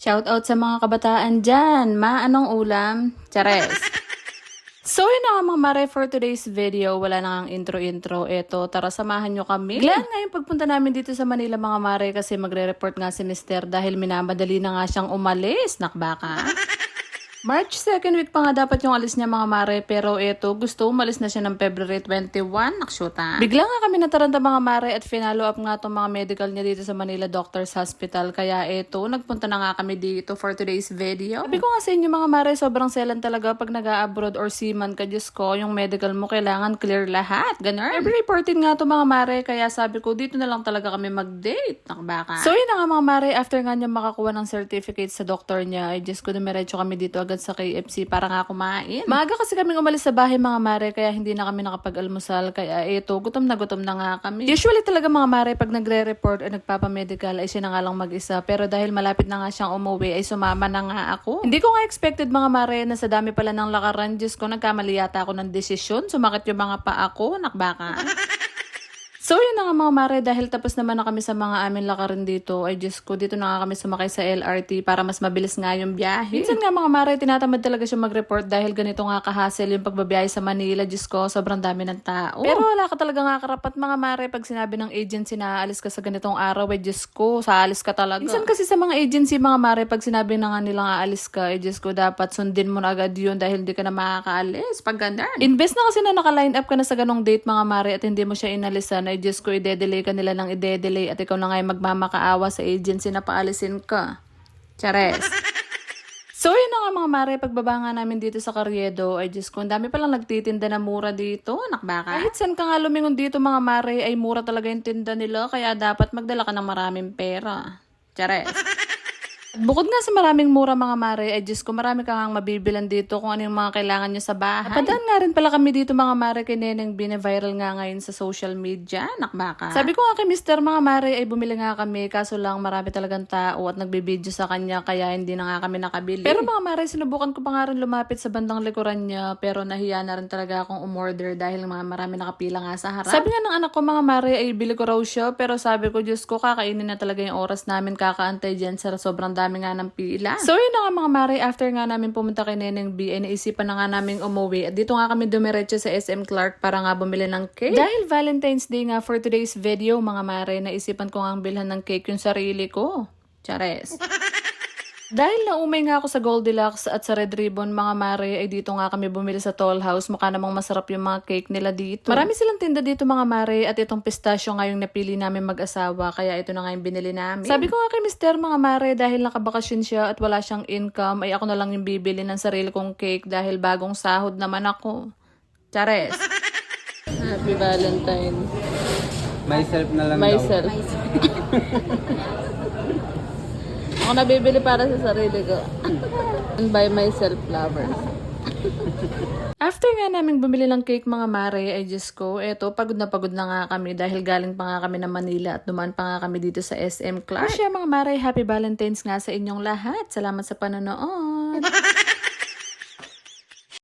Shout out sa mga kabataan dyan. Ma, anong ulam? Chares. So yun na nga mga mare for today's video. Wala na nga intro-intro. Eto, tara samahan nyo kami. Biglaan nga yung pagpunta namin dito sa Manila mga mare kasi magre-report nga si Mister dahil minamadali na nga siyang umalis. Nakbaka. March 2nd week pa nga dapat yung alis niya mga mare pero eto gusto umalis na siya ng February 21 naksyuta. Bigla nga kami nataranta mga mare at finalo up nga tong mga medical niya dito sa Manila Doctors Hospital kaya eto nagpunta na nga kami dito for today's video. Sabi ko nga sa inyo mga mare sobrang selan talaga pag nag-abroad or seaman ka Diyos ko yung medical mo kailangan clear lahat ganun. Every reported nga to mga mare kaya sabi ko dito na lang talaga kami mag-date nakbaka. So yun na nga mga mare after nga niya makakuha ng certificate sa doctor niya ay Diyos ko dumiretso kami dito agad sa KFC para nga kumain. Maaga kasi kaming umalis sa bahay mga mare kaya hindi na kami nakapag-almusal kaya eto gutom na gutom na nga kami. Usually talaga mga mare pag nagre-report o nagpapamedical ay siya na nga lang mag-isa pero dahil malapit na nga siyang umuwi ay sumama na nga ako. Hindi ko nga expected mga mare na sa dami pala ng lakaran Diyos ko nagkamali yata ako ng desisyon sumakit yung mga paa ko nakbaka. So yun na nga mga mare, dahil tapos naman na kami sa mga amin lakarin dito, ay Diyos ko, dito na nga kami sumakay sa LRT para mas mabilis nga yung biyahe. Minsan nga mga mare, tinatamad talaga siya mag-report dahil ganito nga kahassle yung pagbabiyahe sa Manila, Diyos ko, sobrang dami ng tao. Pero wala ka talaga nga karapat mga mare pag sinabi ng agency na aalis ka sa ganitong araw, ay Diyos ko, sa alis ka talaga. Minsan kasi sa mga agency mga mare, pag sinabi na nga nilang aalis ka, ay Diyos ko, dapat sundin mo na agad yun dahil hindi ka na makakaalis. Pag ganun. Invest na kasi na naka-line up ka na sa ganong date mga mare at hindi mo siya inalisan, ay Diyos ko, ide-delay ka nila ng ide-delay at ikaw na nga yung magmamakaawa sa agency na paalisin ka. Chares. So yun nga mga mare, pagbaba nga namin dito sa Carriedo, ay Diyos ko, ang dami palang nagtitinda na mura dito, nakbaka. Kahit saan ka nga lumingon dito mga mare, ay mura talaga yung tinda nila, kaya dapat magdala ka ng maraming pera. Chares. Bukod nga sa maraming mura mga mare, ay Diyos ko, marami ka nga mabibilan dito kung ano yung mga kailangan nyo sa bahay. Padaan nga rin pala kami dito mga mare kay Neneng bine-viral nga ngayon sa social media, nakbaka. Sabi ko nga kay Mr. mga mare ay bumili nga kami, kaso lang marami talagang tao at nagbibideo sa kanya kaya hindi na nga kami nakabili. Pero mga mare, sinubukan ko pa nga rin lumapit sa bandang likuran niya pero nahiya na rin talaga akong umorder dahil mga marami nakapila nga sa harap. Sabi nga ng anak ko mga mare ay bili ko raw siya pero sabi ko Diyos ko kakainin na talaga yung oras namin kakaantay dyan sa sobrang dami nga ng pila. So yun na nga mga mare, after nga namin pumunta kay Neneng B, ay naisipan na nga namin umuwi. At dito nga kami dumiretso sa SM Clark para nga bumili ng cake. Dahil Valentine's Day nga for today's video mga mare, naisipan ko nga ang bilhan ng cake yung sarili ko. Chares. Dahil naumay nga ako sa Goldilocks at sa Red Ribbon mga mare ay dito nga kami bumili sa Toll House. Mukha namang masarap yung mga cake nila dito. Marami silang tinda dito mga mare at itong pistachio nga yung napili namin mag-asawa kaya ito na nga yung binili namin. Sabi ko nga kay Mister mga mare dahil nakabakasyon siya at wala siyang income ay ako na lang yung bibili ng sarili kong cake dahil bagong sahod naman ako. Chares. Happy Valentine. Myself na lang Myself. Ako nabibili para sa sarili ko. And by myself flowers. After nga namin bumili ng cake mga mare, ay Diyos ko, eto, pagod na pagod na nga kami dahil galing pa nga kami ng Manila at dumaan pa nga kami dito sa SM Clark. Asya mga mare, happy Valentine's nga sa inyong lahat. Salamat sa panonood.